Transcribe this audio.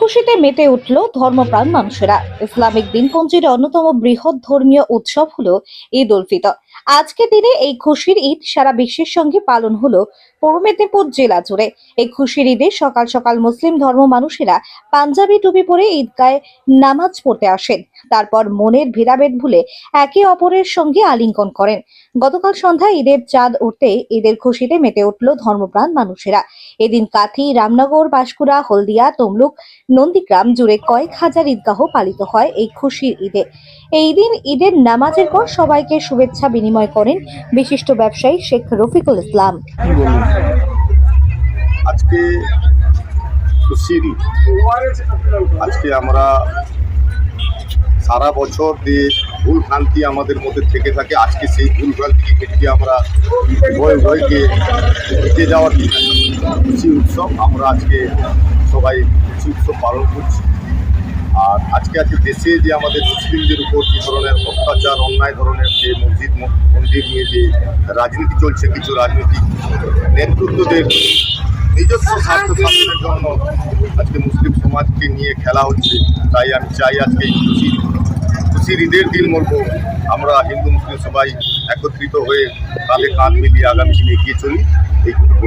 খুশিতে মেতে উঠল ধর্মপ্রাণ মানুষেরা। ইসলামিক দিনপঞ্জির অন্যতম বৃহৎ ধর্মীয় উৎসব হল ঈদ উল ফিতর। আজকে দিনে এই খুশির ঈদ সারা বিশ্বের সঙ্গে পালন হলো পূর্ব মেদিনীপুর জেলা জুড়ে। এই খুশির ঈদে সকাল সকাল মুসলিম ধর্ম মানুষেরা পাঞ্জাবি টুপি পরে ঈদগায় নামাজ পড়তে আসেন। তারপর মনের ভেদাভেদ ভুলে একে অপরের সঙ্গে আলিঙ্গন করেন। গতকাল সন্ধ্যায় ঈদের চাঁদ উঠতে ঈদের খুশিতে মেতে উঠল ধর্মপ্রাণ মানুষেরা। এদিন কাথি, রামনগর, বাঁশকুড়া, হলদিয়া, তমলুক নন্দীগ্রাম জুড়ে কয়েক হাজার ঈদগাহ পালিত হয় এই খুশির ঈদে। এই দিন ঈদের নামাজের পর সবাইকে শুভেচ্ছা বিনিময় করেন বিশিষ্ট ব্যবসায়ী শেখ রফিকুল ইসলাম। আজকে আজকে আমরা সারা বছর যে ভুল ভ্রান্তি আমাদের মধ্যে থেকে থাকে, আজকে সেই ভুল ভ্রান্তিকে কেটে আমরা উভয় উভয়কে জিতে যাওয়ার খুশি উৎসব আমরা আজকে সবাই খুশি উৎসব পালন করছি। আর আজকে আজকে দেশে যে আমাদের মুসলিমদের উপর যে ধরনের অত্যাচার, অন্যায় ধরনের যে মসজিদ, মন্দির নিয়ে যে রাজনীতি চলছে, কিছু রাজনীতিক নেতৃত্বদের নিজস্ব স্বার্থ সাধনের জন্য আজকে মুসলিম সমাজকে নিয়ে খেলা হচ্ছে। তাই আমি চাই আজকে খুশি খুশির ঈদের দিন বলব, আমরা হিন্দু মুসলিম সবাই একত্রিত হয়ে কাঁধে কাঁধ মিলিয়ে আগামী দিনে এগিয়ে চলি। এইটুকু